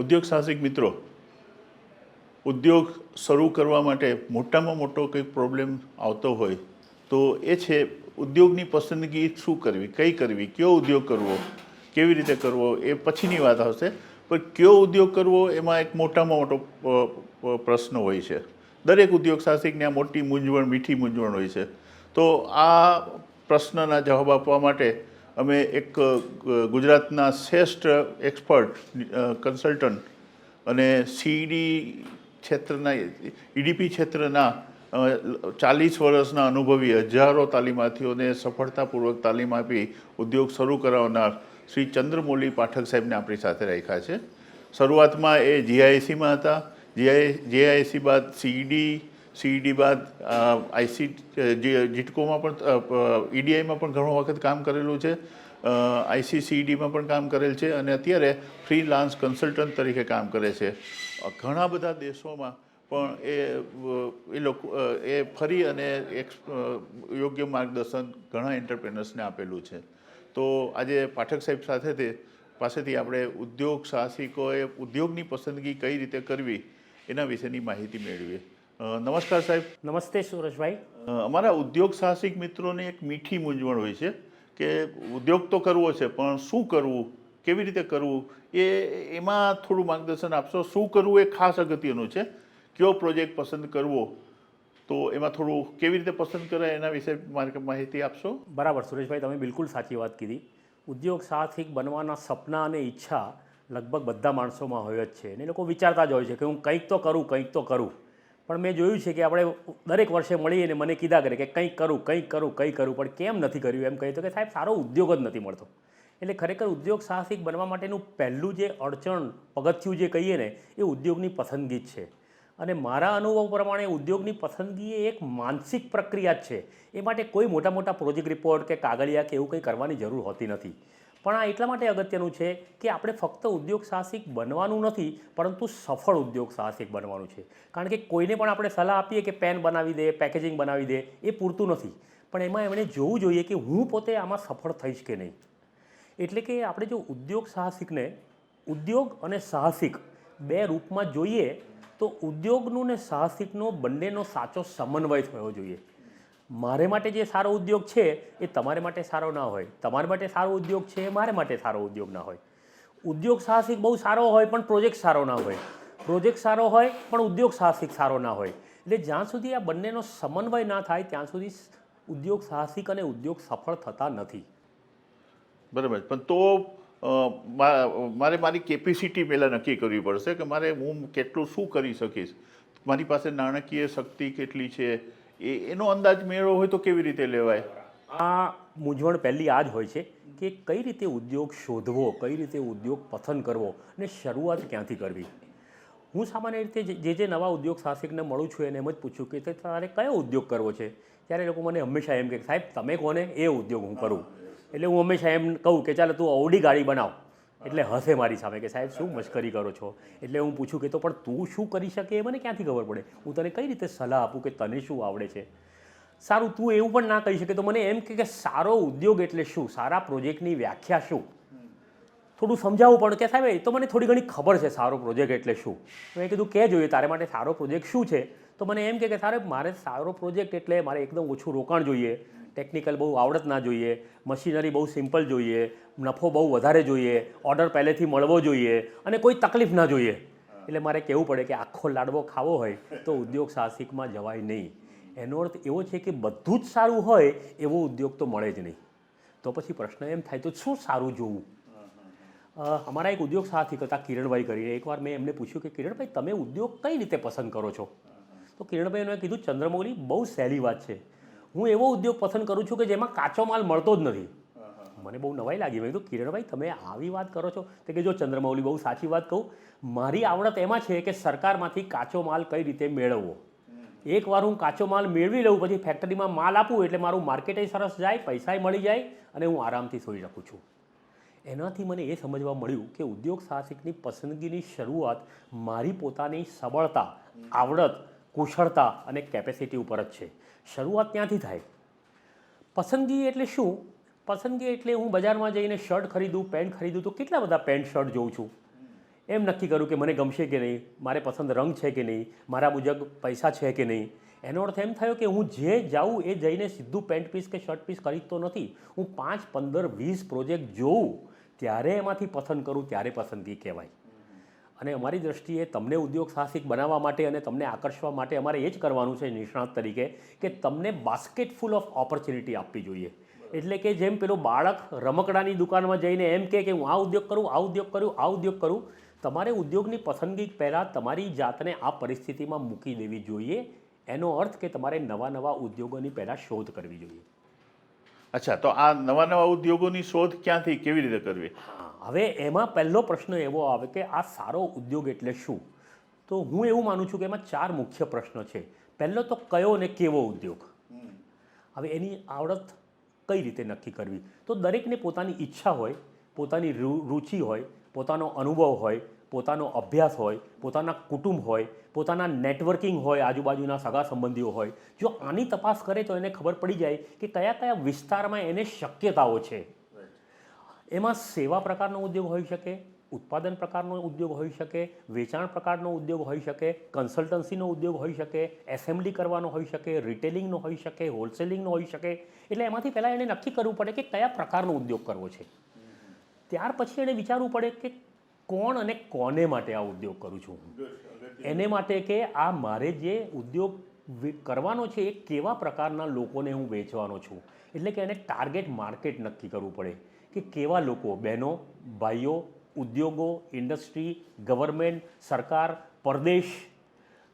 ઉદ્યોગ સાહસિક મિત્રો, ઉદ્યોગ શરૂ કરવા માટે મોટામાં મોટો કંઈક પ્રોબ્લેમ આવતો હોય, તો એ છે ઉદ્યોગની પસંદગી શું કરવી, કઈ કરવી, કયો ઉદ્યોગ કરવો, કેવી રીતે કરવો, એ પછીની વાત આવશે. પણ કયો ઉદ્યોગ કરવો, એમાં એક મોટામાં મોટો પ્રશ્ન હોય છે. દરેક ઉદ્યોગ સાહસિકને આ મોટી મૂંઝવણ, મીઠી મૂંઝવણ હોય છે. તો આ પ્રશ્નના જવાબ આપવા માટે અમે એક ગુજરાતના શ્રેષ્ઠ એક્સપર્ટ કન્સલ્ટન્ટ અને સીડી ક્ષેત્રના, ઈડીપી ક્ષેત્રના ચાલીસ વર્ષના અનુભવી હજારો તાલીમાર્થીઓને સફળતાપૂર્વક તાલીમ આપી ઉદ્યોગ શરૂ કરાવનાર શ્રી ચંદ્રમૌલી પાઠક સાહેબને આપણી સાથે રાખ્યા છે. શરૂઆતમાં એ જીઆઈસીમાં હતા. જીઆઈ જીઆઈસી બાદ સીઈડી સીઈડી બાદ આઈસી જીટકોમાં પણ ઈડીઆઈમાં પણ ઘણો વખત કામ કરેલું છે. આઈસીસીઈડીમાં પણ કામ કરેલ છે અને અત્યારે ફ્રીલાન્સ કન્સલ્ટન્ટ તરીકે કામ કરે છે. ઘણા બધા દેશોમાં પણ એ એ લોકો એ ફરી અને એક યોગ્ય માર્ગદર્શન ઘણા એન્ટરપ્રેનર્સને આપેલું છે. તો આજે પાઠક સાહેબ સાથેથી પાસેથી આપણે ઉદ્યોગ સાહસિકોએ ઉદ્યોગની પસંદગી કઈ રીતે કરવી એના વિશેની માહિતી મેળવીએ. નમસ્કાર સાહેબ. નમસ્તે સુરેશભાઈ અમારા ઉદ્યોગ સાહસિક મિત્રોને એક મીઠી મૂંઝવણ હોય છે કે ઉદ્યોગ તો કરવો છે પણ શું કરવું કેવી રીતે કરવું એ એમાં થોડું માર્ગદર્શન આપશો. શું કરવું એ ખાસ અગત્યનું છે. કયો પ્રોજેક્ટ પસંદ કરવો તો એમાં થોડું કેવી રીતે પસંદ કરાય એના વિશે મારે માહિતી આપશો? બરાબર સુરેશભાઈ તમે બિલકુલ સાચી વાત કીધી. ઉદ્યોગ સાહસિક બનવાના સપના અને ઈચ્છા લગભગ બધા માણસોમાં હોય જ છે. અને એ લોકો વિચારતા જ હોય છે કે હું કંઈક તો કરું કંઈક તો કરું. પણ મેં જોયું છે કે આપણે દરેક વર્ષે મળીએ અને મને કીધા કરે કે કંઈક કરું કંઈક કરું કંઈ કરું, પણ કેમ નથી કર્યું? એમ કહીએ તો કે સાહેબ, સારો ઉદ્યોગ જ નથી મળતો. એટલે ખરેખર ઉદ્યોગ સાહસિક બનવા માટેનું પહેલું જે અડચણ પગથિયું જે કહીએ ને, એ ઉદ્યોગની પસંદગી જ છે. અને મારા અનુભવ પ્રમાણે ઉદ્યોગની પસંદગી એ એક માનસિક પ્રક્રિયા જ છે. એ માટે કોઈ મોટા મોટા પ્રોજેક્ટ રિપોર્ટ કે કાગળિયા કે એવું કંઈ કરવાની જરૂર હોતી નથી. પણ આ એટલા માટે અગત્યનું છે કે આપણે ફક્ત ઉદ્યોગ સાહસિક બનવાનું નથી, પરંતુ સફળ ઉદ્યોગ સાહસિક બનવાનું છે. કારણ કે કોઈને પણ આપણે સલાહ આપીએ કે પેન બનાવી દે, પેકેજિંગ બનાવી દે, એ પૂરતું નથી. પણ એમાં એમણે જોવું જોઈએ કે હું પોતે આમાં સફળ થઈશ કે નહીં. એટલે કે આપણે જો ઉદ્યોગ સાહસિકને ઉદ્યોગ અને સાહસિક બે રૂપમાં જોઈએ, તો ઉદ્યોગનું ને સાહસિકનો બંનેનો સાચો સમન્વય થવો જોઈએ. મારે માટે જે સારો ઉદ્યોગ છે એ તમારે માટે સારો ના હોય. તમારે માટે સારો ઉદ્યોગ છે એ મારે માટે સારો ઉદ્યોગ ના હોય. ઉદ્યોગ સાહસિક બહુ સારો હોય પણ પ્રોજેક્ટ સારો ના હોય. પ્રોજેક્ટ સારો હોય પણ ઉદ્યોગ સાહસિક સારો ના હોય. એટલે જ્યાં સુધી આ બંનેનો સમન્વય ના થાય ત્યાં સુધી ઉદ્યોગ સાહસિક અને ઉદ્યોગ સફળ થતા નથી. બરાબર. પણ તો મારે મારી કેપેસિટી પહેલાં નક્કી કરવી પડશે કે મારે હું કેટલું શું કરી શકીશ? મારી પાસે નાણાકીય શક્તિ કેટલી છે? એ, એનો અંદાજ મેળવો હોય તો કેવી રીતે લેવાય? આ મૂંઝવણ પહેલી આ જ હોય છે કે કઈ રીતે ઉદ્યોગ શોધવો, કઈ રીતે ઉદ્યોગ પસંદ કરવો અને શરૂઆત ક્યાંથી કરવી? હું સામાન્ય રીતે જે- જે નવા ઉદ્યોગ સાહસિકને મળું છું એને એમ જ પૂછું કે તારે કયો ઉદ્યોગ કરવો છે? ત્યારે લોકો મને હંમેશા એમ કે, સાહેબ, તમે કોને? એ ઉદ્યોગ હું કરું. એટલે હું હંમેશા એમ કહું કે, ચાલો તું અવડી ગાડી બનાવ. એટલે હસે મારી સામે કે સાહેબ, શું મશ્કરી કરો છો? એટલે હું પૂછું કે તો પણ તું શું કરી શકે એ મને ક્યાંથી ખબર પડે? હું તને કઈ રીતે સલાહ આપું કે તને શું આવડે છે? સારું, તું એવું પણ ના કહી શકે તો મને એમ કે કે સારો ઉદ્યોગ એટલે શું? સારા પ્રોજેક્ટની વ્યાખ્યા શું? થોડું સમજાવવું પણ કે સાહેબ, એ તો મને થોડી ઘણી ખબર છે સારો પ્રોજેક્ટ એટલે શું? મેં કીધું, કે જોઈએ, તારે માટે સારો પ્રોજેક્ટ શું છે? તો મને એમ કે સાહેબ, મારે સારો પ્રોજેક્ટ એટલે મારે એકદમ ઓછું રોકાણ જોઈએ ટેકનિકલ બહુ આવડત ના જોઈએ મશીનરી બહુ સિમ્પલ જોઈએ, નફો બહુ વધારે જોઈએ ઓર્ડર પહેલેથી મળવો જોઈએ અને કોઈ તકલીફ ના જોઈએ. એટલે મારે કહેવું પડે કે આખો લાડવો ખાવો હોય તો ઉદ્યોગ સાહસિકમાં જવાય નહીં. એનો અર્થ એવો છે કે બધું જ સારું હોય એવો ઉદ્યોગ તો મળે જ નહીં. તો પછી પ્રશ્ન એમ થાય, તો શું સારું જોવું? અમારા એક ઉદ્યોગ સાહસિક હતા કિરણભાઈ કરીને. એકવાર મેં એમને પૂછ્યું કે કિરણભાઈ, તમે ઉદ્યોગ કઈ રીતે પસંદ કરો છો? તો કિરણભાઈ મેં કીધું ચંદ્રમૌલી બહુ સહેલી વાત છે. હું એવો ઉદ્યોગ પસંદ કરું છું કે જેમાં કાચો માલ મળતો જ નથી. મને બહુ નવાઈ લાગી. મેં કીધું, કિરણભાઈ, તમે આવી વાત કરો છો તો કે જો ચંદ્રમૌલી બહુ સાચી વાત કહું. મારી આવડત એમાં છે કે સરકારમાંથી કાચો માલ કઈ રીતે મેળવવો. એકવાર હું કાચો માલ મેળવી લઉં, પછી ફેક્ટરીમાં માલ આપું, એટલે મારું માર્કેટે સરસ જાય, પૈસાય મળી જાય અને હું આરામથી સૂઈ શકું છું. એનાથી મને એ સમજવા મળ્યું કે ઉદ્યોગ સાહસિકની પસંદગીની શરૂઆત મારી પોતાની સબળતા, આવડત કુશળતા અને કેપેસિટી ઉપર જ છે. શરૂઆત ત્યાંથી થાય. પસંદગી એટલે શું? પસંદગી એટલે હું બજારમાં જઈને શર્ટ ખરીદું પેન્ટ ખરીદું તો કેટલા બધા પેન્ટ શર્ટ જોઉં છું? એમ નક્કી કરું કે મને ગમશે કે નહીં? મારે પસંદ રંગ છે કે નહીં? મારા મુજબ પૈસા છે કે નહીં? એનો અર્થ એમ થયો કે હું જે જાઉં એ જઈને સીધું પેન્ટ પીસ કે શર્ટ પીસ ખરીદતો નથી. હું પાંચ, પંદર, વીસ પ્રોજેક્ટ જોઉં, ત્યારે એમાંથી પસંદ કરું, ત્યારે પસંદગી કહેવાય. અને અમારી દ્રષ્ટિએ તમને ઉદ્યોગ સાહસિક બનાવવા માટે અને તમને આકર્ષવા માટે અમારે એ જ કરવાનું છે નિષ્ણાત તરીકે કે તમને બાસ્કેટ ફૂલ ઓફ ઓપોર્ચ્યુનિટી આપવી જોઈએ. એટલે કે જેમ પેલું બાળક રમકડાની દુકાનમાં જઈને એમ કે હું આ ઉદ્યોગ કરું આ ઉદ્યોગ કરું આ ઉદ્યોગ કરું તમારે ઉદ્યોગની પસંદગી પહેલાં તમારી જાતને આ પરિસ્થિતિમાં મૂકી દેવી જોઈએ. એનો અર્થ કે તમારે નવા નવા ઉદ્યોગોની પહેલાં શોધ કરવી જોઈએ. અચ્છા તો આ નવા નવા ઉદ્યોગોની શોધ ક્યાંથી કેવી રીતે કરવી? હા, હવે એમાં પહેલો પ્રશ્ન એવો આવે કે આ સારો ઉદ્યોગ એટલે શું? તો હું એવું માનું છું કે એમાં ચાર મુખ્ય પ્રશ્ન છે. પહેલો તો કયો ને કેવો ઉદ્યોગ? હવે એની આવડત કઈ રીતે નક્કી કરવી? તો દરેકને પોતાની ઈચ્છા હોય, પોતાની રુચિ હોય, પોતાનો અનુભવ હોય, પોતાનો અભ્યાસ હોય, પોતાના કુટુંબ હોય, પોતાના નેટવર્કિંગ હોય, આજુબાજુના સગા સંબંધીઓ હોય. જો આની તપાસ કરે તો એને ખબર પડી જાય કે કયા કયા વિસ્તારમાં એને શક્યતાઓ છે. એમાં સેવા પ્રકારનો ઉદ્યોગ હોઈ શકે, ઉત્પાદન પ્રકારનો ઉદ્યોગ હોઈ શકે, વેચાણ પ્રકારનો ઉદ્યોગ હોઈ શકે, કન્સલ્ટન્સીનો ઉદ્યોગ હોઈ શકે, એસેમ્બલી કરવાનો હોઈ શકે, રિટેલિંગનો હોઈ શકે, હોલસેલિંગનો હોઈ શકે. એટલે એમાંથી પહેલાં એણે નક્કી કરવું પડે કે કયા પ્રકારનો ઉદ્યોગ કરવો છે. ત્યાર પછી એણે વિચારવું પડે કે કોણ અને કોને માટે આ ઉદ્યોગ કરું છું હું? એને માટે કે આ મારે જે ઉદ્યોગ કરવાનો છે એ કેવા પ્રકારના લોકોને હું વેચવાનો છું? એટલે કે એને ટાર્ગેટ માર્કેટ નક્કી કરવું પડે. કે કેવા લોકો? બહેનો, ભાઈઓ, ઉદ્યોગો, ઇન્ડસ્ટ્રી, ગવર્મેન્ટ, સરકાર, પરદેશ?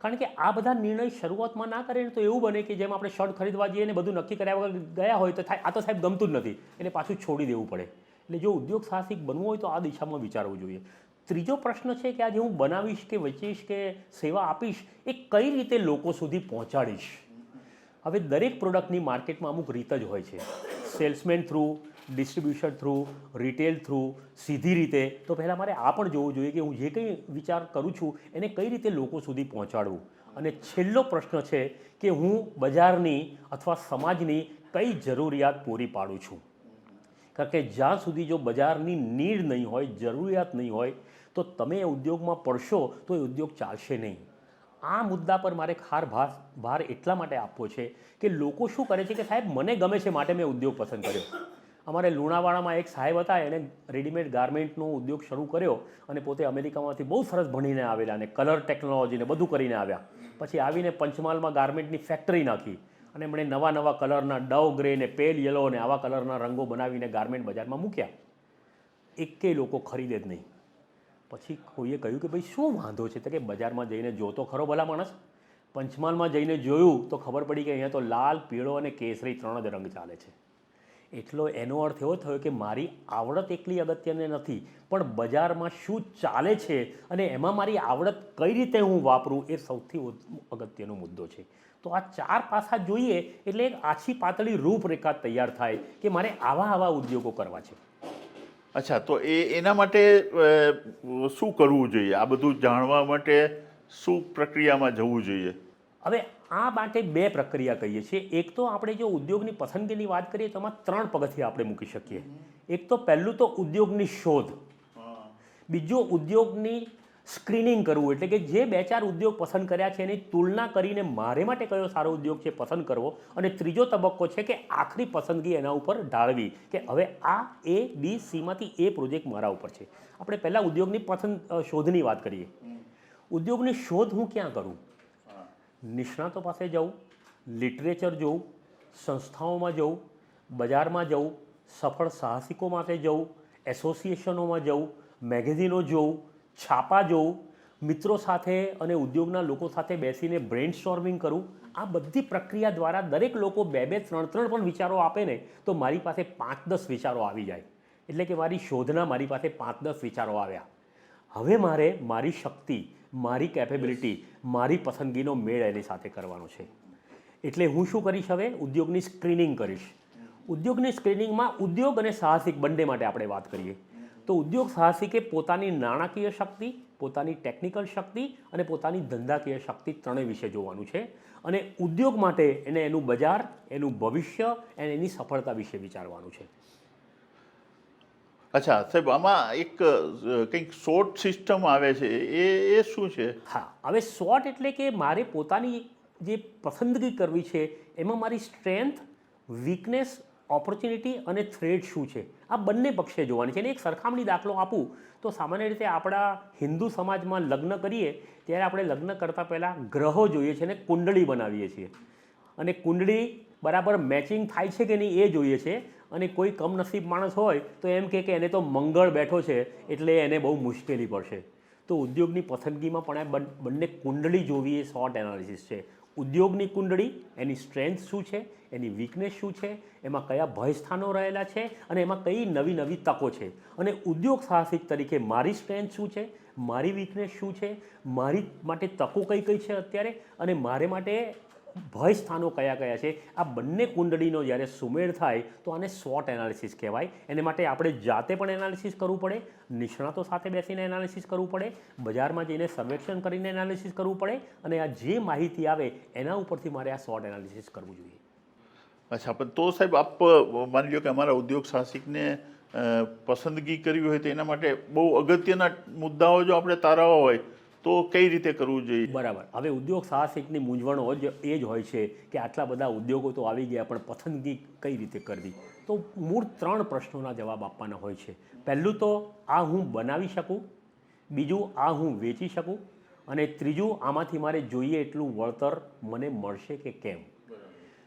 કારણ કે આ બધા નિર્ણય શરૂઆતમાં ના કરે ને તો એવું બને કે જેમ આપણે શર્ટ ખરીદવા જઈએ ને બધું નક્કી કર્યા વગર ગયા હોય તો થાય, આ તો સાહેબ ગમતું જ નથી. એને પાછું છોડી દેવું પડે. એટલે જો ઉદ્યોગ સાહસિક બનવું હોય તો આ દિશામાં વિચારવું જોઈએ. ત્રીજો પ્રશ્ન છે કે આજે હું બનાવીશ કે વેચીશ કે સેવા આપીશ, એ કઈ રીતે લોકો સુધી પહોંચાડીશ? હવે દરેક પ્રોડક્ટની માર્કેટમાં અમુક રીત જ હોય છે. Salesman through distribution through retail through, સીધી રીતે. તો પહેલાં મારે આ પણ જોવું જોઈએ કે હું જે કંઈ વિચાર કરું છું, એને કઈ રીતે લોકો સુધી પહોંચાડવું? અને છેલ્લો પ્રશ્ન છે કે હું બજારની અથવા સમાજની કઈ જરૂરિયાત પૂરી પાડું છું? કારણ કે જ્યાં સુધી જો બજારની નીડ નહીં હોય, જરૂરિયાત નહીં હોય, તો તમે ઉદ્યોગમાં પડશો તો એ ઉદ્યોગ ચાલશે નહીં. આ મુદ્દા પર મારે ખાર ભાર ભાર એટલા માટે આપવો છે કે લોકો શું કરે છે કે સાહેબ, મને ગમે છે માટે મેં ઉદ્યોગ પસંદ કર્યો. અમારે લુણાવાડામાં એક સાહેબ હતા એણે રેડીમેડ ગાર્મેન્ટનો ઉદ્યોગ શરૂ કર્યો અને પોતે અમેરિકામાંથી બહુ સરસ ભણીને આવેલા અને કલર ટેકનોલોજીને બધું કરીને આવ્યા. પછી આવીને પંચમહાલમાં ગાર્મેન્ટની ફેક્ટરી નાખી અને એમણે નવા નવા કલરના ડવ ગ્રે ને પેલ યલો ને આવા કલરના રંગો બનાવીને ગાર્મેન્ટ બજારમાં મૂક્યા. એકેય લોકો ખરીદે જ નહીં. પછી કોઈએ કહ્યું કે ભાઈ શું વાંધો છે? તો કે બજારમાં જઈને જોતો ખરો ભલા માણસ. પંચમહાલમાં જઈને જોયું તો ખબર પડી કે અહીંયા તો લાલ, પીળો અને કેસરી ત્રણ જ રંગ ચાલે છે. એટલો એનો અર્થ એવો થયો કે મારી આવડત એટલી અગત્યની નથી પણ બજારમાં શું ચાલે છે અને એમાં મારી આવડત કઈ રીતે હું વાપરું એ સૌથી અગત્યનો મુદ્દો છે. તો આ ચાર પાસા જોઈએ એટલે એક આછી પાતળી રૂપરેખા તૈયાર થાય કે મારે આવા આવા ઉદ્યોગો કરવા છે. અચ્છા તો એ એના માટે શું કરવું જોઈએ? આ બધું જાણવા માટે શું પ્રક્રિયામાં જવું જોઈએ? હવે આ માટે બે પ્રક્રિયા કહીએ છીએ. એક તો આપણે જો ઉદ્યોગની પસંદગીની વાત કરીએ તો એમાં ત્રણ પગથિયા આપણે મૂકી શકીએ. એક તો પહેલું તો ઉદ્યોગની શોધ. બીજું ઉદ્યોગની સ્ક્રીનિંગ કરવું. એટલે કે જે બે ચાર ઉદ્યોગ પસંદ કર્યા છે એની તુલના કરીને મારે માટે કયો સારો ઉદ્યોગ છે પસંદ કરવો. અને ત્રીજો તબક્કો છે કે આખરી પસંદગી એના ઉપર ઢાળવી. કે હવે આ એ બી સીમાંથી એ પ્રોજેક્ટ મારા ઉપર છે. આપણે પહેલાં ઉદ્યોગની પસંદ શોધની વાત કરીએ. ઉદ્યોગની શોધ હું ક્યાં કરું? નિષ્ણાતો પાસે જવું, લિટરેચર જોવું, સંસ્થાઓમાં જવું, બજારમાં જવું, સફળ સાહસિકો માટે જવું, એસોસિએશનોમાં જવું, મેગેઝિનો જોવું, છાપા જોવું, મિત્રો સાથે અને ઉદ્યોગના લોકો સાથે બેસીને બ્રેન સ્ટોર્મિંગ કરું આ બધી પ્રક્રિયા દ્વારા દરેક લોકો બે બે ત્રણ ત્રણ પણ વિચારો આપે ને, તો મારી પાસે પાંચ દસ વિચારો આવી જાય. એટલે કે મારી શોધના મારી પાસે પાંચ દસ વિચારો આવ્યા. હવે મારે મારી શક્તિ મારી કેપેબિલિટી મારી પસંદગીનો મેળ એની સાથે કરવાનો છે. એટલે હું શું કરીશ હવે? ઉદ્યોગની સ્ક્રીનિંગ કરીશ. ઉદ્યોગની સ્ક્રીનિંગમાં ઉદ્યોગ અને સાહસિક બંને માટે આપણે વાત કરીએ. તો ઉદ્યોગ સાહસિકે પોતાની નાણાકીય શક્તિ, પોતાની ટેકનિકલ શક્તિ અને પોતાની ધંધાકીય શક્તિ ત્રણેય વિશે જોવાનું છે અને ઉદ્યોગ માટે એને એનું બજાર, એનું ભવિષ્ય અને એની સફળતા વિશે વિચારવાનું છે. અચ્છા, સાહેબ, આમાં એક કંઈક શોર્ટ સિસ્ટમ આવે છે. એ એ શું છે? હા, હવે શોર્ટ એટલે કે મારે પોતાની જે પસંદગી કરવી છે, એમાં મારી સ્ટ્રેન્થ, વીકનેસ, ઓપોર્ચ્યુનિટી અને થ્રેડ શું છે? આ બંને પક્ષે જોવાની છે. અને એક સરખામણી દાખલો આપું, તો સામાન્ય રીતે આપણા હિન્દુ સમાજમાં લગ્ન કરીએ, ત્યારે આપણે લગ્ન કરતાં પહેલાં ગ્રહો જોઈએ છીએ અને કુંડળી બનાવીએ છીએ. અને કુંડળી બરાબર મેચિંગ થાય છે કે નહીં એ જોઈએ છે. અને કોઈ કમનસીબ માણસ હોય તો એમ કહે કે એને તો મંગળ બેઠો છે એટલે એને બહુ મુશ્કેલી પડશે. તો ઉદ્યોગની પસંદગીમાં પણ આ બન- બંને કુંડળી જોવી એ શોર્ટ એનાલિસિસ છે. ઉદ્યોગની કુંડળી, એની સ્ટ્રેન્થ શું છે? એની વીકનેસ શું છે? એમાં કયા ભયસ્થાનો રહેલા છે? અને એમાં કઈ નવી નવી તકો છે? અને ઉદ્યોગ સાહસિક તરીકે મારી સ્ટ્રેન્થ શું છે? મારી વીકનેસ શું છે? મારી માટે તકો કઈ કઈ છે અત્યારે? અને મારે માટે ભય સ્થાનો કયા કયા છે? આ બંને કુંડળીનો જ્યારે સુમેળ થાય, તો આને શોર્ટ એનાલિસિસ કહેવાય. એને માટે આપણે જાતે પણ એનાલિસિસ કરવું પડે, નિષ્ણાતો સાથે બેસીને એનાલિસિસ કરવું પડે, બજારમાં જઈને સર્વેક્ષણ કરીને એનાલિસિસ કરવું પડે, અને આ જે માહિતી આવે, એના ઉપરથી મારે આ શોર્ટ એનાલિસિસ કરવું જોઈએ. અચ્છા, પણ તો સાહેબ આપ, માની લો કે અમારા ઉદ્યોગ સાહસિકને પસંદગી કરવી હોય તો એના માટે બહુ અગત્યના મુદ્દાઓ જો આપણે તારાવા હોય તો કઈ રીતે કરવું જોઈએ? બરાબર. હવે ઉદ્યોગ સાહસિકની મૂંઝવણો જ એ જ હોય છે કે આટલા બધા ઉદ્યોગો તો આવી ગયા, પણ પસંદગી કઈ રીતે કરવી? તો મૂળ ત્રણ પ્રશ્નોના જવાબ આપવાના હોય છે. પહેલું તો, આ હું બનાવી શકું? બીજું, આ હું વેચી શકું? અને ત્રીજું, આમાંથી મારે જોઈએ એટલું વળતર મને મળશે કે કેમ?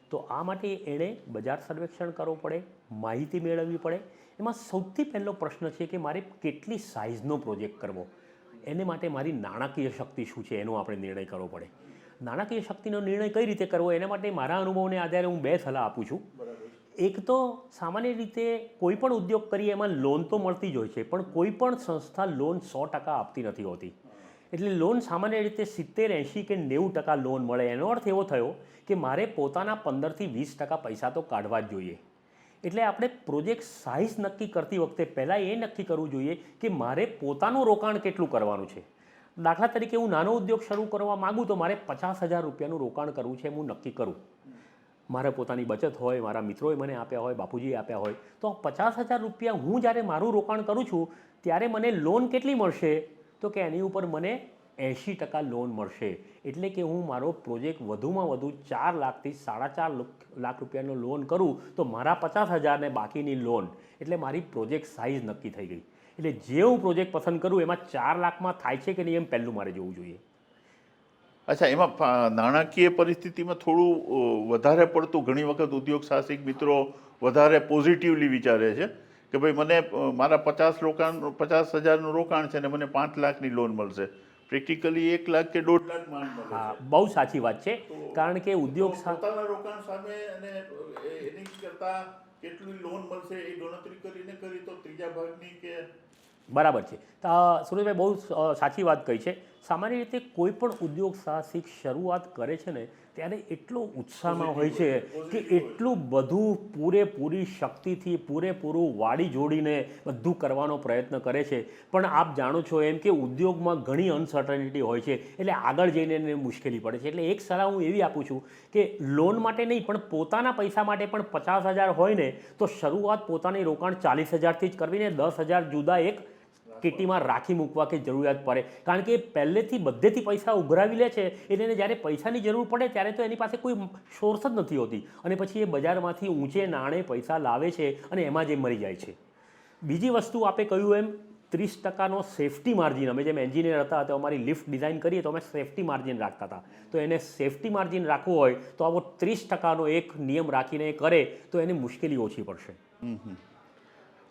તો આ માટે એણે બજાર સર્વેક્ષણ કરવું પડે, માહિતી મેળવવી પડે. એમાં સૌથી પહેલો પ્રશ્ન છે કે મારે કેટલી સાઇઝનો પ્રોજેક્ટ કરવો? એને માટે મારી નાણાકીય શક્તિ શું છે એનો આપણે નિર્ણય કરવો પડે. નાણાકીય શક્તિનો નિર્ણય કઈ રીતે કરવો એના માટે મારા અનુભવને આધારે હું બે સલાહ આપું છું. એક તો સામાન્ય રીતે કોઈ પણ ઉદ્યોગ કરીએ એમાં લોન તો મળતી જ હોય છે, પણ કોઈ પણ સંસ્થા લોન સો ટકા આપતી નથી હોતી. એટલે લોન સામાન્ય રીતે સિત્તેર, એંશી કે નેવું ટકા લોન મળે. એનો અર્થ એવો થયો કે મારે પોતાના પંદરથી વીસ ટકા પૈસા તો કાઢવા જ જોઈએ. એટલે આપણે પ્રોજેક્ટ સાઇઝ નક્કી કરતી વખતે પહેલાં એ નક્કી કરવું જોઈએ કે મારે પોતાનું રોકાણ કેટલું કરવાનું છે. દાખલા તરીકે હું નાનો ઉદ્યોગ શરૂ કરવા માગું તો મારે પચાસ હજાર રૂપિયાનું રોકાણ કરવું છે હું નક્કી કરું. મારે પોતાની બચત હોય, મારા મિત્રોએ મને આપ્યા હોય, બાપુજીએ આપ્યા હોય, તો પચાસ હજાર રૂપિયા હું જ્યારે મારું રોકાણ કરું છું, ત્યારે મને લોન કેટલી મળશે? તો કે એની ઉપર મને એંશી ટકા લોન મળશે. એટલે કે હું મારો પ્રોજેક્ટ વધુમાં વધુ ચાર લાખથી સાડા ચાર લાખ રૂપિયાનો લોન કરું, તો મારા પચાસ હજારને બાકીની લોન એટલે મારી પ્રોજેક્ટ સાઇઝ નક્કી થઈ ગઈ. એટલે જે હું પ્રોજેક્ટ પસંદ કરું, એમાં ચાર લાખમાં થાય છે કે નહીં એમ પહેલું મારે જોવું જોઈએ. અચ્છા, એમાં નાણાકીય પરિસ્થિતિમાં થોડું વધારે પડતું ઘણી વખત ઉદ્યોગ સાહસિક મિત્રો વધારે પોઝિટિવલી વિચારે છે કે ભાઈ મને મારા પચાસ રોકાણ પચાસ હજારનું રોકાણ છે ને મને પાંચ લાખની લોન મળશે. પ્રેક્ટિકલી એક લાખ કે દોઢ લાખ માંડ મળે હા બહુ સાચી વાત છે. કારણ કે ઉદ્યોગ પોતાના રોકાણ સામે અને એની કરતા કેટલી લોન મળશે એ ગણતરી કરીને કરી તો ત્રીજા ભાગની કે બરાબર છે. તો સુરેશભાઈ બહુ સાચી વાત કહી છે. સામાન્ય રીતે કોઈ પણ ઉદ્યોગ સાહસિક શરૂઆત કરે છે ને ત્યારે એટલો ઉત્સાહમાં હોય છે કે એટલું બધું પૂરેપૂરી શક્તિથી પૂરેપૂરું વાડી જોડીને બધું કરવાનો પ્રયત્ન કરે છે. પણ આપ જાણો છો એમ કે ઉદ્યોગમાં ઘણી અનસર્ટનિટી હોય છે એટલે આગળ જઈને એને મુશ્કેલી પડે છે. એટલે એક સલાહ હું એવી આપું છું કે લોન માટે નહીં પણ પોતાના પૈસા માટે પણ પચાસ હજાર હોય ને તો શરૂઆત પોતાની રોકાણ ચાલીસ હજારથી જ કરવી ને દસ હજાર જુદા એક કિટીમાં રાખી મૂકવા કે જરૂરિયાત પડે. કારણ કે પહેલેથી બધેથી પૈસા ઉઘરાવી લે છે, એટલે એને જ્યારે પૈસાની જરૂર પડે ત્યારે તો એની પાસે કોઈ સોર્સ જ નથી હોતી. અને પછી એ બજારમાંથી ઊંચે નાણે પૈસા લાવે છે અને એમાં જ એ મરી જાય છે. બીજી વસ્તુ આપે કહ્યું એમ, ત્રીસ ટકાનો સેફટી માર્જિન અમે જેમ એન્જિનિયર હતા, તો અમારી લિફ્ટ ડિઝાઇન કરીએ તો અમે સેફટી માર્જિન રાખતા હતા. તો એને સેફટી માર્જિન રાખવું હોય, તો આવો ત્રીસ ટકાનો એક નિયમ રાખીને એ કરે, તો એને મુશ્કેલી ઓછી પડશે.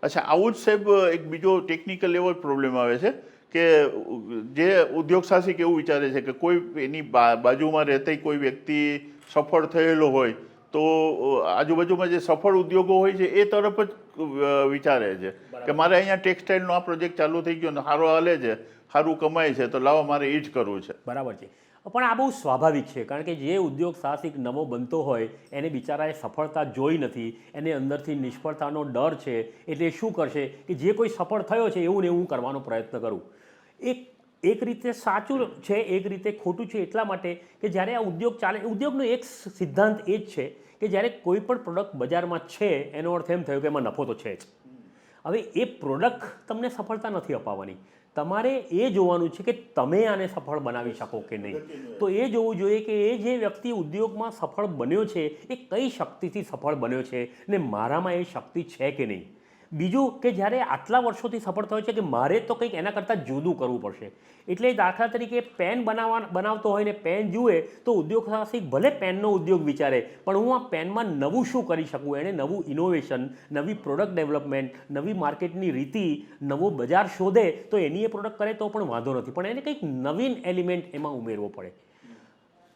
અચ્છા, આવું જ સાહેબ, એક બીજો ટેકનિકલ એવો પ્રોબ્લેમ આવે છે કે જે ઉદ્યોગ સાહસિક એવું વિચારે છે કે કોઈ એની બાજુમાં રહેતી કોઈ વ્યક્તિ સફળ થયેલો હોય, તો આજુબાજુમાં જે સફળ ઉદ્યોગો હોય છે એ તરફ જ વિચારે છે. કે મારે અહીંયા ટેક્સટાઇલનો આ પ્રોજેક્ટ ચાલુ થઈ ગયો ને સારો હાલે છે સારું કમાય છે, તો લાવો મારે એ જ કરવું છે. બરાબર છે. પણ આ બહુ સ્વાભાવિક છે, કારણ કે જે ઉદ્યોગ સાહસિક નવો બનતો હોય, એને બિચારાએ સફળતા જોઈ નથી, એને અંદરથી નિષ્ફળતાનો ડર છે, એટલે શું કરશે કે જે કોઈ સફળ થયો છે એવું ને એવું કરવાનો પ્રયત્ન કરું. એક એક રીતે સાચું છે, એક રીતે ખોટું છે એટલા માટે કે જ્યારે આ ઉદ્યોગ ચાલે, ઉદ્યોગનો એક સિદ્ધાંત એ જ છે કે જ્યારે કોઈ પણ પ્રોડક્ટ બજારમાં છે, એનો અર્થ એમ થયો કે એમાં નફો તો છે જ. હવે એ પ્રોડક્ટ તમને સફળતા નથી અપાવવાની. તમારે એ જોવાનું છે કે તમે આને સફળ બનાવી શકો કે નહીં. તો એ જોવું જોઈએ કે એ જે વ્યક્તિ ઉદ્યોગમાં સફળ બન્યો છે એ કઈ શક્તિથી સફળ બન્યો છે ને મારામાં એ શક્તિ છે કે નહીં? બીજું કે જ્યારે આટલા વર્ષોથી સફળ થયો છે કે મારે તો કંઈક એના કરતાં જુદું કરવું પડશે. એટલે દાખલા તરીકે પેન બનાવવા બનાવતો હોય ને પેન જુએ તો ઉદ્યોગ સાહસિક ભલે પેનનો ઉદ્યોગ વિચારે, પણ હું આ પેનમાં નવું શું કરી શકું? એણે નવું ઇનોવેશન નવી પ્રોડક્ટ ડેવલપમેન્ટ નવી માર્કેટની રીતિ, નવો બજાર શોધે તો એની એ પ્રોડક્ટ કરે તો પણ વાંધો નથી. પણ એને કંઈક નવીન એલિમેન્ટ એમાં ઉમેરવો પડે.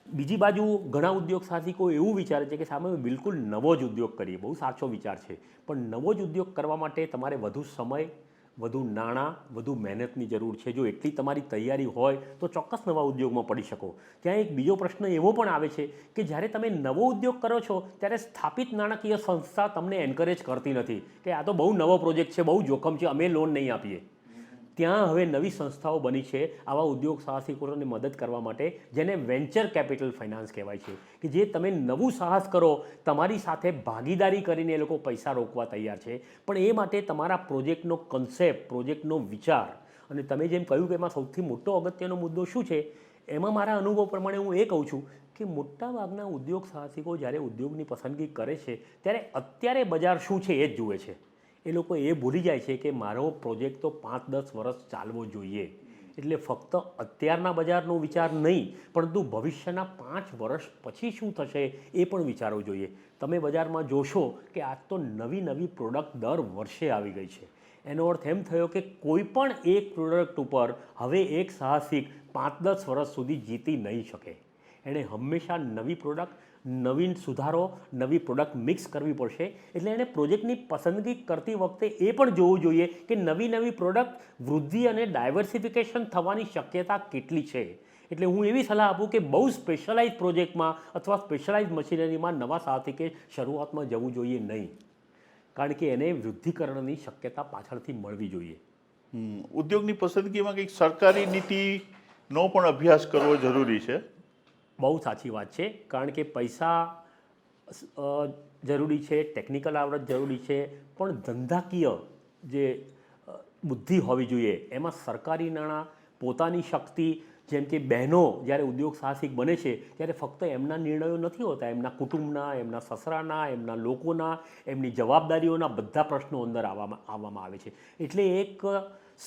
બીજી બાજુ ઘણા ઉદ્યોગ સાહસિકો એવું વિચારે છે કે સામે બિલકુલ નવો જ ઉદ્યોગ કરીએ. બહુ સાચો વિચાર છે. પણ નવો જ ઉદ્યોગ કરવા માટે તમારે વધુ સમય, વધુ નાણાં, વધુ મહેનતની જરૂર છે. જો એટલી તમારી તૈયારી હોય તો ચોક્કસ નવા ઉદ્યોગમાં પડી શકો. ત્યાં એક બીજો પ્રશ્ન એવો પણ આવે છે કે જ્યારે તમે નવો ઉદ્યોગ કરો છો, ત્યારે સ્થાપિત નાણાકીય સંસ્થા તમને એન્કરેજ કરતી નથી કે આ તો બહુ નવો પ્રોજેક્ટ છે, બહુ જોખમ છે, અમે લોન નહીં આપીએ. ત્યાં હવે નવી સંસ્થાઓ બની છે આવા ઉદ્યોગ સાહસિકોને મદદ કરવા માટે, જેને વેન્ચર કેપિટલ ફાઇનાન્સ કહેવાય છે, કે જે તમે નવું સાહસ કરો, તમારી સાથે ભાગીદારી કરીને એ લોકો પૈસા રોકવા તૈયાર છે. પણ એ માટે તમારા પ્રોજેક્ટનો કન્સેપ્ટ પ્રોજેક્ટનો વિચાર અને તમે જેમ કહ્યું કે એમાં સૌથી મોટો અગત્યનો મુદ્દો શું છે, એમાં મારા અનુભવ પ્રમાણે હું એ કહું છું કે મોટાભાગના ઉદ્યોગ સાહસિકો જ્યારે ઉદ્યોગની પસંદગી કરે છે, ત્યારે અત્યારે બજાર શું છે એ જ જુએ છે. એ લોકો એ ભૂલી જાય છે કે મારો પ્રોજેક્ટ તો પાંચ દસ વર્ષ ચાલવો જોઈએ. એટલે ફક્ત અત્યારના બજારનો વિચાર નહીં, પરંતુ ભવિષ્યના પાંચ વર્ષ પછી શું થશે એ પણ વિચારવું જોઈએ. તમે બજારમાં જોશો કે આજ તો નવી નવી પ્રોડક્ટ દર વર્ષે આવી ગઈ છે. એનો અર્થ એમ થયો કે કોઈ પણ એક પ્રોડક્ટ ઉપર હવે એક સાહસિક પાંચ દસ વર્ષ સુધી જીતી નહીં શકે. એણે હંમેશા નવી પ્રોડક્ટ નવીન સુધારો, નવી પ્રોડક્ટ મિક્સ કરવી પડશે. એટલે એણે પ્રોજેક્ટની પસંદગી કરતી વખતે એ પણ જોવું જોઈએ કે નવી નવી પ્રોડક્ટ વૃદ્ધિ અને ડાયવર્સિફિકેશન થવાની શક્યતા કેટલી છે. એટલે હું એવી સલાહ આપું કે બહુ સ્પેશિયલાઇઝ પ્રોજેક્ટમાં અથવા સ્પેશિયલાઇઝ મશીનરીમાં નવા સાહસિકે શરૂઆતમાં જવું જોઈએ નહીં. કારણ કે એને વૃદ્ધિકરણની શક્યતા પાછળથી મળવી જોઈએ. ઉદ્યોગની પસંદગીમાં કંઈક સરકારી નીતિનો પણ અભ્યાસ કરવો જરૂરી છે. બહુ સાચી વાત છે, કારણ કે પૈસા જરૂરી છે ટેકનિકલ આવડત જરૂરી છે, પણ ધંધાકીય જે બુદ્ધિ હોવી જોઈએ, એમાં સરકારી નાણાં, પોતાની શક્તિ, જેમ કે બહેનો જ્યારે ઉદ્યોગ સાહસિક બને છે, ત્યારે ફક્ત એમના નિર્ણયો નથી હોતા, એમના કુટુંબના, એમના સસરાના, એમના લોકોના, એમની જવાબદારીઓના બધા પ્રશ્નો અંદર આવવામાં આવવામાં આવે છે. એટલે એક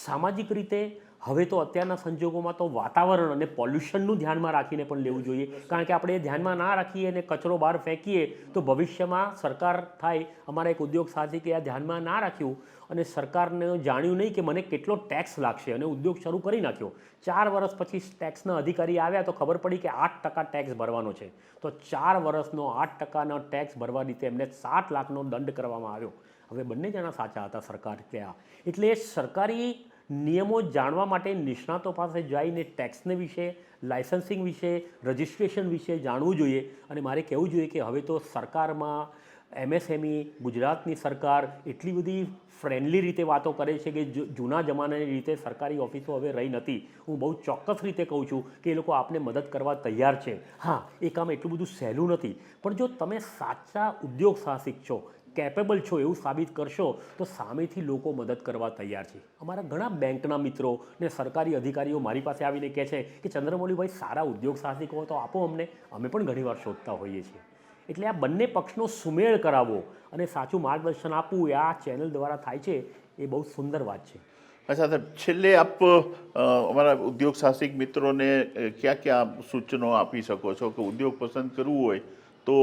સામાજિક રીતે હવે તો અત્યારના સંજોગોમાં તો વાતાવરણ અને પોલ્યુશનનું ધ્યાનમાં રાખીને પણ લેવું જોઈએ. કારણ કે આપણે એ ધ્યાનમાં ના રાખીએ અને કચરો બહાર ફેંકીએ, તો ભવિષ્યમાં સરકાર થાય. અમારા એક ઉદ્યોગ સાહસિકે આ ધ્યાનમાં ના રાખ્યું અને સરકારને જાણ્યું નહીં કે મને કેટલો ટેક્સ લાગશે અને ઉદ્યોગ શરૂ કરી નાખ્યો. ચાર વર્ષ પછી ટેક્સના અધિકારી આવ્યા તો ખબર પડી કે આઠ ટકા ટેક્સ ભરવાનો છે. તો ચાર વર્ષનો આઠ ટકાનો ટેક્સ ભરવા રીતે એમને સાત લાખનો દંડ કરવામાં આવ્યો. હવે બંને જણા સાચા હતા સરકાર ત્યાં એટલે સરકારી નિયમો જાણવા માટે નિષ્ણાતો પાસે જઈને ટેક્સને વિશે લાયસન્સિંગ વિશે, રજિસ્ટ્રેશન વિશે જાણવું જોઈએ. અને મારે કહેવું જોઈએ કે હવે તો સરકારમાં એમએસએમઈ, ગુજરાતની સરકાર એટલી બધી ફ્રેન્ડલી રીતે વાતો કરે છે કે જૂના જમાનાની રીતે સરકારી ઓફિસો હવે રહી નથી. હું બહુ ચોક્કસ રીતે કહું છું કે એ લોકો આપને મદદ કરવા તૈયાર છે. હા, એ કામ એટલું બધું સહેલું નથી. પણ જો તમે સાચા ઉદ્યોગ સાહસિક છો કેપેબલ છો એવું સાબિત કરશો, તો સામેથી લોકો મદદ કરવા તૈયાર છે. અમારા ઘણા બેંકના મિત્રો ને સરકારી અધિકારીઓ મારી પાસે આવીને કહે છે કે, ચંદ્રમૌલીભાઈ, સારા ઉદ્યોગ સાહસિકો તો આપો અમને. અમે પણ ઘણીવાર શોધતા હોઈએ છીએ. એટલે આ બંને પક્ષનો સુમેળ કરાવવો અને સાચું માર્ગદર્શન આપવું એ આ ચેનલ દ્વારા થાય છે, એ બહુ સુંદર વાત છે. અચ્છા, સાહેબ, છેલ્લે આપ અમારા ઉદ્યોગ સાહસિક મિત્રોને ક્યાં ક્યાં સૂચનો આપી શકો છો કે ઉદ્યોગ પસંદ કરવું હોય તો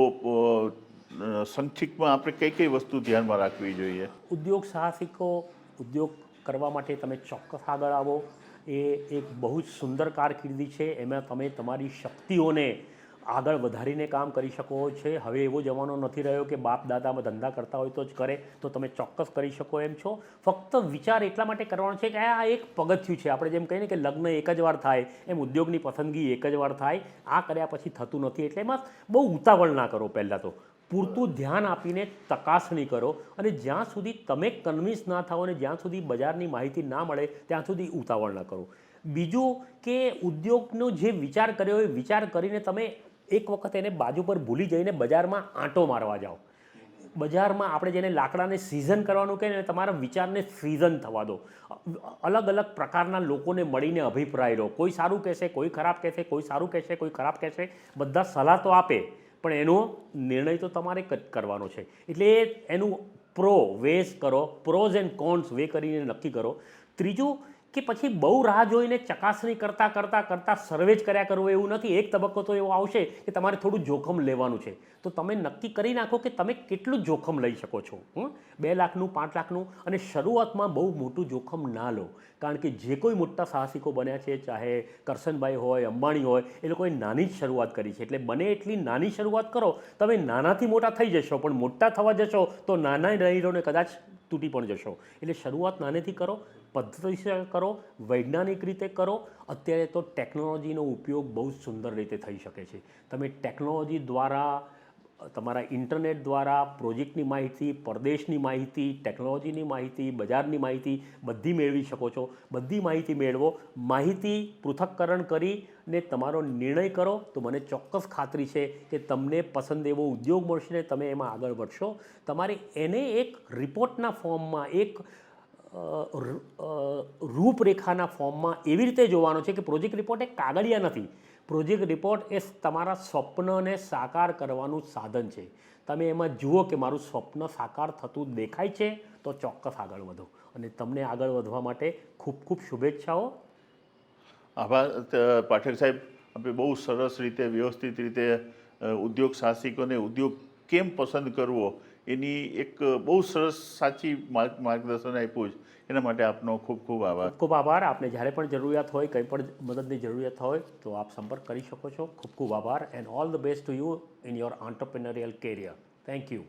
સંક્ષિપ્તમાં આપણે કઈ કઈ વસ્તુ ધ્યાનમાં રાખવી જોઈએ? ઉદ્યોગ સાહસિકો, ઉદ્યોગ કરવા માટે તમે ચોક્કસ આગળ આવો. એ એક બહુ જ સુંદર કારકિર્દી છે. એમાં તમે તમારી શક્તિઓને આગળ વધારીને કામ કરી શકો છે. હવે એવો જમાનો નથી રહ્યો કે બાપ દાદામાં ધંધા કરતા હોય તો જ કરે. તો તમે ચોક્કસ કરી શકો એમ છો. ફક્ત વિચાર એટલા માટે કરવાનો છે કે આ એક પગથિયું છે. આપણે જેમ કહીએ ને કે લગ્ન એક જ વાર થાય, એમ ઉદ્યોગની પસંદગી એક જ વાર થાય. આ કર્યા પછી થતું નથી. એટલે એમાં બહુ ઉતાવળ ના કરો પહેલાં તો. પૂરતું ધ્યાન આપીને ચકાસણી કરો અને જ્યાં સુધી તમે કન્વિન્સ ના થાઓ અને જ્યાં સુધી બજારની માહિતી ના મળે, ત્યાં સુધી ઉતાવળ ના કરો. બીજું કે ઉદ્યોગનો જે વિચાર કર્યો એ વિચાર કરીને તમે એક વખત એને બાજુ પર ભૂલી જઈને બજારમાં આંટો મારવા જાઓ. બજારમાં આપણે જેને લાકડાને સિઝન કરવાનું કહે ને, તમારા વિચારને સિઝન થવા દો. અલગ અલગ પ્રકારના લોકોને મળીને અભિપ્રાય લો. કોઈ સારું કહેશે, કોઈ ખરાબ કહેશે, કોઈ સારું કહેશે, કોઈ ખરાબ કહેશે. બધા સલાહ તો આપે. પણ એનો નિર્ણય તો તમારે કરવાનો છે. એટલે એનું પ્રો વેઝ કરો પ્રોઝ એન્ડ કોન્સ વે કરીને નક્કી કરો. ત્રીજું કે પછી બહુ રાહ જોઈને ચકાસણી કરતાં કરતાં કરતાં સર્વે જ કર્યા કરવો એવું નથી. એક તબક્કો તો એવો આવશે કે તમારે થોડું જોખમ લેવાનું છે. તો તમે નક્કી કરી નાખો કે તમે કેટલું જોખમ લઈ શકો છો. બે લાખનું, પાંચ લાખનું અને શરૂઆતમાં બહુ મોટું જોખમ ના લો. કારણ કે જે કોઈ મોટા સાહસિકો બન્યા છે, ચાહે કરશનભાઈ હોય, અંબાણી હોય, એ લોકોએ નાની જ શરૂઆત કરી છે. એટલે બને એટલી નાની શરૂઆત કરો, તમે નાનાથી મોટા થઈ જશો, પણ મોટા થવા જશો તો નાના રહીરોને કદાચ તૂટી પણ જશો. એટલે શરૂઆત નાનેથી કરો પદ્ધતિસર કરો, વૈજ્ઞાનિક રીતે કરો, અત્યારે તો ટેકનોલોજીનો ઉપયોગ બહુ જ સુંદર રીતે થઈ શકે છે. તમે ટેકનોલોજી દ્વારા, તમારા ઇન્ટરનેટ દ્વારા, પ્રોજેક્ટની માહિતી, પરદેશની માહિતી, ટેકનોલોજીની માહિતી, બજારની માહિતી બધી મેળવી શકો છો. બધી માહિતી મેળવો, માહિતી પૃથક્કરણ કરી ને તમારો નિર્ણય કરો, તો મને ચોક્કસ ખાતરી છે કે તમને પસંદ એવો ઉદ્યોગ મળશે ને તમે એમાં આગળ વધશો. તમારે એને એક રિપોર્ટના ફોર્મમાં એક રૂપરેખાના ફોર્મમાં એવી રીતે જોવાનો છે કે પ્રોજેક્ટ રિપોર્ટ એક કાગળિયા નથી. પ્રોજેક્ટ રિપોર્ટ એ તમારા સ્વપ્નને સાકાર કરવાનું સાધન છે. તમે એમાં જુઓ કે મારું સ્વપ્ન સાકાર થતું દેખાય છે, તો ચોક્કસ આગળ વધો. અને તમને આગળ વધવા માટે ખૂબ ખૂબ શુભેચ્છાઓ. આભાર. પાઠક સાહેબ આપણે બહુ સરસ રીતે વ્યવસ્થિત રીતે ઉદ્યોગ સાહસિકોને ઉદ્યોગ કેમ પસંદ કરવો એની એક બહુ સરસ સાચી માર્ગ, માર્ગદર્શન આપ્યું છે. એના માટે આપનો ખૂબ ખૂબ આભાર. ખૂબ ખૂબ આભાર. આપને જ્યારે પણ જરૂરિયાત હોય, કંઈ પણ મદદની જરૂરિયાત હોય, તો આપ સંપર્ક કરી શકો છો. ખૂબ ખૂબ આભાર. And all the best to you in your entrepreneurial career thank you